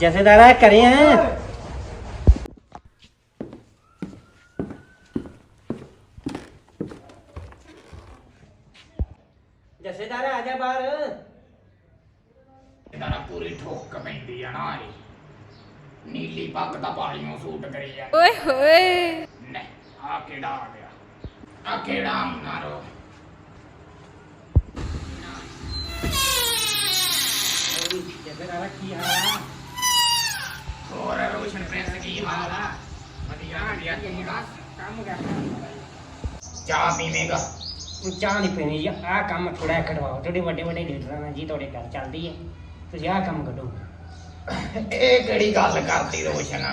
ਜਥੇਦਾਰਾ ਕਰੇ ਆ। ਜਥੇਦਾਰਾ ਆ ਜਾ ਬਾਹਰ। ਨਾ ਪੂਰੀ ਠੋਕ ਪੈਂਦੀ ਆ ਨਾ ਇਹ। ਨੀਲੀ ਪੱਗ ਦਾ ਪਾਲੀਓ ਸੂਟ ਕਰੀ ਆ। ਓਏ ਹੋਏ। ਨੇ ਆ ਕਿਹੜਾ ਆ ਗਿਆ? ਆ ਕਿਹੜਾ ਮਾਰੋ ਜਥੇਦਾਰਾ ਕੀ ਹਾਲ ਆ? ਚਾਹ ਪੀਵੇਂਗਾ। ਚਾਹ ਨਹੀਂ ਪੀਣੀ ਜੀ ਆਹ ਕੰਮ ਥੋੜਾ ਕਢਵਾਓ ਤੁਹਾਡੇ ਵੱਡੇ ਵੱਡੇ ਲੀਡਰਾਂ ਨਾਲ ਜੀ ਤੁਹਾਡੇ ਘਰ ਚੱਲਦੀ ਹੈ। ਤੁਸੀਂ ਆਹ ਕੰਮ ਕੱਢੋ। ਇਹ ਕਿਹੜੀ ਗੱਲ ਕਰਦੀ ਰੋਸ਼ਨ?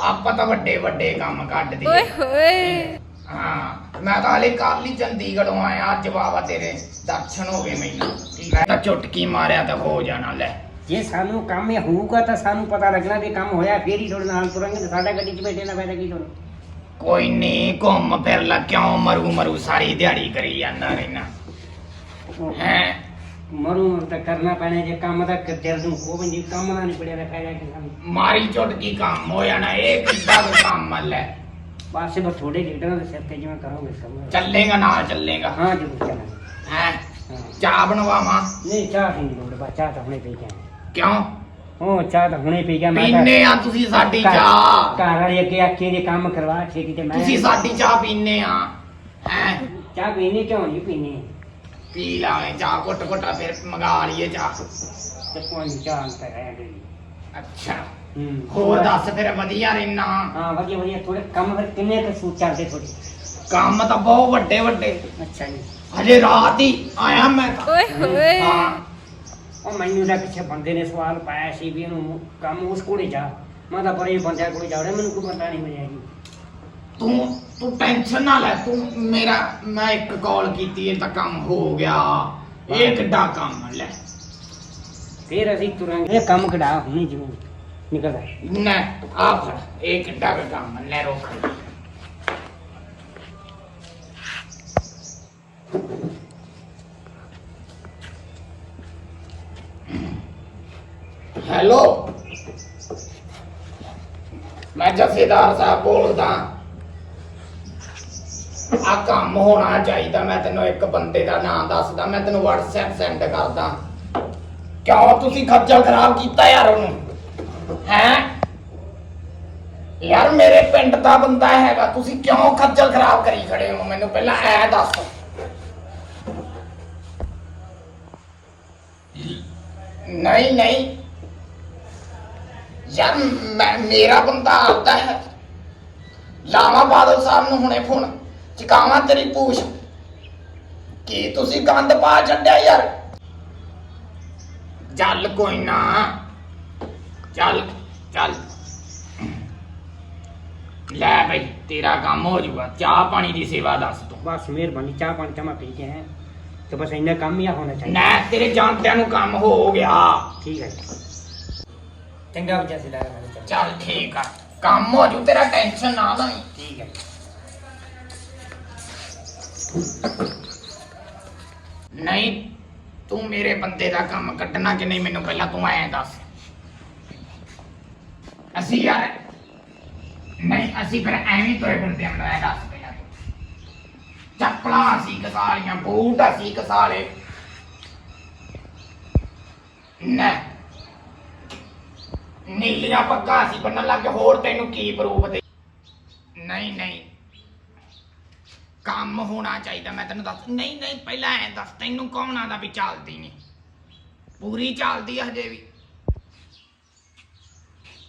ਆਪਾਂ ਤਾਂ ਵੱਡੇ ਵੱਡੇ ਕੰਮ ਕੱਢਦੇ ਓਏ ਹੋਏ। ਹਾਂ ਮੈਂ ਤਾਂ ਹਲੇ ਕੱਲ ਹੀ ਚੰਡੀਗੜ੍ਹੋਂ ਆਇਆ ਅੱਜ ਬਾਬਾ ਤੇਰੇ ਦਰਸ਼ਨ ਹੋ ਗਏ ਮੈਨੂੰ। ਮੈਂ ਤਾਂ ਚੁਟਕੀ ਮਾਰਿਆ ਤਾਂ ਹੋ ਜਾਣਾ ਲੈ। ਜੇ ਸਾਨੂੰ ਕੰਮ ਇਹ ਹੋਊਗਾ ਤਾਂ ਸਾਨੂੰ ਪਤਾ ਲੱਗਣਾ ਵੀ ਕੰਮ ਹੋਇਆ ਫੇਰ ਹੀ ਤੁਹਾਡੇ ਨਾਲ ਤੁਰਾਂਗੇ ਤੇ ਸਾਡਾ ਗੱਡੀ 'ਚ ਬੈਠੇ ਨਾ ਫਾਇਦਾ ਕੀ ਤੁਹਾਨੂੰ? ਕੋਈ ਨਹੀਂ ਘੁੰਮ ਫਿਰ ਲੈ ਕਿਉਂ ਮਰੂ ਮਰੂ ਸਾਰੀ ਦਿਹਾੜੀ ਕਰੀ ਜਾਂਦਾ ਰਹਿਣਾ। ਹੈ? ਮਰੂ ਮਰੂ ਤਾਂ ਕਰਨਾ ਪੈਣਾ ਜੇ ਕੰਮ ਤਾਂ ਦਿਲ ਨੂੰ ਖੋ ਬੰਦੀ ਕੰਮ ਨਾ ਨਹੀਂ ਪੜਿਆ ਫਾਇਦਾ ਕੀ ਸਾਨੂੰ? ਮਾਰੀ ਚੁਟਕੀ ਕੰਮ ਹੋ ਜਾਣਾ ਇਹ ਕਿੱਦਾਂ ਦਾ ਕੰਮ ਲੈ। ਪਾਸੇ ਬਸ ਥੋੜੇ ਲੀਡਰਾਂ ਦੇ ਸਿਰ ਤੇ ਜਿਵੇਂ ਕਰੋਗੇ ਕੰਮ ਚੱਲੇਗਾ ਨਾਲ ਚੱਲੇਗਾ। ਹਾਂ ਜਰੂਰ ਚੱਲਾਂਗੇ। ਹੈ? ਚਾਹ ਬਣਵਾਵਾਂ? ਨਹੀਂ ਚਾਹ ਨਹੀਂ ਲੋੜ ਬਾ ਚਾਹ ਤਾਂ ਹੁਣੇ ਪੀ ਕਿਉਂ? ਉਹ ਚਾਹ ਤਾਂ ਹੁਣੇ ਪੀ ਗਿਆ ਮੈਂ ਤਾਂ- ਪੀਨੇ ਆ ਤੁਸੀਂ ਸਾਡੀ ਘਰ- ਚਾਹ। ਘਰ ਵਾਲੀ ਅੱਗੇ ਆਖੀ ਜੇ ਕੰਮ ਕਰਵਾ ਛੇਤੀ ਤੇ ਮੈਂ ਤੁਸੀਂ ਸਾਡੀ ਚਾਹ ਪੀਨੇ ਆ। ਹੈ? ਚਾਹ ਪੀਣੀ ਕਿਉਂ ਨਹੀਂ ਪੀਣੀ? ਪੀ ਲਾਵੇਂ ਚਾਹ ਕੁੱਟ ਕੁੱਟਾ ਫਿਰ ਮੰਗਾ ਲਈਏ ਚਾਹ। ਤੇ ਕੋਈ ਨੀ, ਚਾਹ ਤਾਂ ਹੈ ਗਈ ਅੱਛਾ। ਹੂੰ। ਹੋਰ ਦੱਸ ਫਿਰ ਵਧੀਆ ਰਹਿਣਾ। ਹਾਂ ਵਧੀਆ ਵਧੀਆ। ਥੋੜੇ ਕੰਮ ਫਿਰ ਕਿੰਨੇ ਕੁ ਸੂਟ ਚੱਲਦੇ ਥੋੜੇ ਕੰਮ ਤਾਂ ਬਹੁਤ ਵੱਡੇ ਵੱਡੇ। ਅੱਛਾ ਜੀ। ਹਜੇ ਰਾਤ ਹੀ ਆਇਆ ਮੈਂ ਤਾਂ। ਓਏ ਹੋਏ। ਹਾਂ। ਉਹ ਮੈਨੂੰ ਤਾਂ ਪਿੱਛੇ ਬੰਦੇ ਨੇ ਸਵਾਲ ਪਾਇਆ ਸੀ ਵੀ ਇਹਨੂੰ ਕੰਮ ਉਸ ਕੋਲੇ ਜਾ। ਮੈਂ ਤਾਂ ਪਰੇ ਬੰਦਿਆਂ ਕੋਲੇ ਜਾਵੜਾ ਮੈਨੂੰ ਕੋਈ ਪਤਾ ਨਹੀਂ ਮਿਲਿਆ ਜੀ। ਤੂੰ ਤੂੰ ਟੈਨਸ਼ਨ ਨਾ ਲੈ ਤੂੰ ਮੇਰਾ ਮੈਂ ਇੱਕ ਕਾਲ ਕੀਤੀ ਇਹ ਤਾਂ ਕੰਮ ਹੋ ਗਿਆ। ਇਹ ਕਿੱਡਾ ਕੰਮ ਲੈ। ਫਿਰ ਅਸੀਂ ਤੁਰਾਂਗੇ। ਇਹ ਕੰਮ ਕਢਾ ਹੁਣੀ ਜਿਵੇਂ ਨਿਕਲਦਾ। ਨਾ ਆ ਫੜ ਇਹ ਕਿੱਡਾ ਕੁ ਕੰਮ ਲੈ ਰੋਕ ਹੈਲੋ। ਮੈਂ ਜਥੇਦਾਰ ਸਾਹਿਬ ਬੋਲਦਾ। ਆ ਕੰਮ ਹੋਣਾ ਚਾਹੀਦਾ ਮੈਂ ਤੈਨੂੰ ਇੱਕ ਬੰਦੇ ਦਾ ਨਾਮ ਦੱਸਦਾ ਮੈਂ ਤੈਨੂੰ WhatsApp ਸੈਂਡ ਕਰਦਾ। ਕਿਉਂ ਤੁਸੀਂ ਖੱਜਲ ਖਰਾਬ ਕੀਤਾ ਯਾਰ ਉਹਨੂੰ? ਹੈ? ਯਾਰ ਮੇਰੇ ਪਿੰਡ ਦਾ ਬੰਦਾ ਹੈਗਾ ਤੁਸੀਂ ਕਿਉਂ ਖੱਜਲ ਖਰਾਬ ਕਰੀ ਖੜੇ ਹੋ? ਮੈਨੂੰ ਪਹਿਲਾਂ ਐ ਦੱਸ। ਨਹੀਂ ਨਹੀਂ। ਯਾਰ ਮੈਂ ਮੇਰਾ ਬੰਦਾ ਆਉਂਦਾ ਹੈ। ਲਾਵਾ ਬਾਦਲ ਸਾਹਿਬ ਨੂੰ ਹੁਣੇ ਫੋਨ ਚਕਾਵਾਂ ਤੇਰੀ ਪੂਛ। ਕੀ ਤੁਸੀਂ ਗੰਦ ਪਾ ਛੱਡਿਆ ਯਾਰ? ਚੱਲ ਕੋਈ ਨਾ। ਚੱਲ ਚੱਲ। ਲੈ ਬਈ ਤੇਰਾ ਕੰਮ ਹੋ ਜਾਊਗਾ। ਚਾਹ ਪਾਣੀ ਦੀ ਸੇਵਾ ਦੱਸ ਤੂੰ। ਬਸ ਮਿਹਰਬਾਨੀ ਚਾਹ ਪਾਣੀ ਤਾਂ ਮੈਂ ਪੀ ਕੇ ਆਇਆ। ਤੇ ਬਸ ਇੰਨਾ ਕੰਮ ਹੀ ਆ ਹੋਣਾ ਚਾਹੀਦਾ। ਨਾ ਤੇਰੇ ਜਾਂਦਿਆਂ ਨੂੰ ਕੰਮ ਹੋ ਗਿਆ। ਠੀਕ ਹੈ ਜੀ। ਚੰਗਾ ਬੱਚਾ ਸੀ ਲਾਇਆ ਮੈਨੂੰ ਚੱਲ ਚੱਲ ਠੀਕ ਆ। ਕੰਮ ਹੋ ਜੂ ਤੇਰਾ ਟੈਨਸ਼ਨ ਨਾ ਲਈ। ਠੀਕ ਹੈ। ਨਹੀਂ ਤੂੰ ਮੇਰੇ ਬੰਦੇ ਦਾ ਕੰਮ ਕੱਢਣਾ ਕਿ ਨਹੀਂ ਮੈਨੂੰ ਪਹਿਲਾਂ ਤੂੰ ਐਂ ਦੱਸ। ਅਸੀਂ ਯਾਰ ਨਹੀਂ ਅਸੀਂ ਫਿਰ ਐਵੇਂ ਤੋਏ ਫਿਰਦੇ ਆਂ ਮੈਨੂੰ ਐਂ ਦੱਸ ਪਹਿਲਾਂ ਤੂੰ। ਚੱਪਲਾਂ ਅਸੀਂ ਕਸਾਲੀਆਂ ਬੂਟ ਅਸੀਂ ਕਸਾਲੇ। ਨਾ। ਨੀਲੀਆਂ ਪੱਗਾਂ ਅਸੀਂ ਬੰਨਣ ਲੱਗ ਗਏ, ਹੋਰ ਤੈਨੂੰ ਕੀ ਪ੍ਰੂਫ ਦੇ? ਨਹੀਂ ਨਹੀਂ। ਕੰਮ ਹੋਣਾ ਚਾਹੀਦਾ, ਮੈਂ ਤੈਨੂੰ ਦੱਸ, ਨਹੀਂ ਨਹੀਂ, ਪਹਿਲਾਂ ਐ ਦੱਸ, ਤੈਨੂੰ ਕੌਣ ਆਦਾ ਵੀ ਚੱਲਦੀ ਨਹੀਂ ਪੂਰੀ ਚੱਲਦੀ ਆ ਹਜੇ ਵੀ।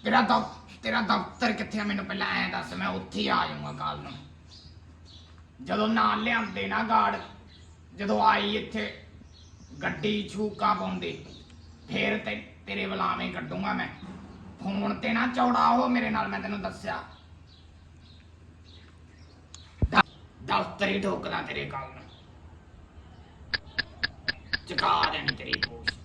ਤੇਰਾ ਦਫ, ਤੇਰਾ ਦਫ਼ਤਰ ਕਿੱਥੇ ਆ? ਮੈਨੂੰ ਪਹਿਲਾਂ ਐ ਦੱਸ, ਮੈਂ ਉੱਥੇ ਆ ਜਾਊਂਗਾ ਕੱਲ ਨੂੰ। ਜਦੋਂ ਨਾਲ ਲਿਆਂਦੇ ਨਾ ਗਾਰਡ, ਜਦੋਂ ਆਈ ਇੱਥੇ, ਗੱਡੀ ਛੂਕਾ ਪਾਉਂਦੇ, ਫੇਰ ਤੇ ਤੇਰੇ ਬੁਲਾਵੇਂ ਕੱਢੂੰਗਾ ਮੈਂ। ਫੋਨ ਤੇ ਨਾ ਚੌੜਾ ਹੋ ਮੇਰੇ ਨਾਲ ਮੈਂ ਤੈਨੂੰ ਦੱਸਿਆ। ਦ- ਦਫ਼ਤਰ ਠੋਕਦਾ ਤੇਰੇ ਕੱਲ ਨੂੰ ਚਕਾ ਦੇਣੀ ਤੇਰੀ ਪੋਸ਼।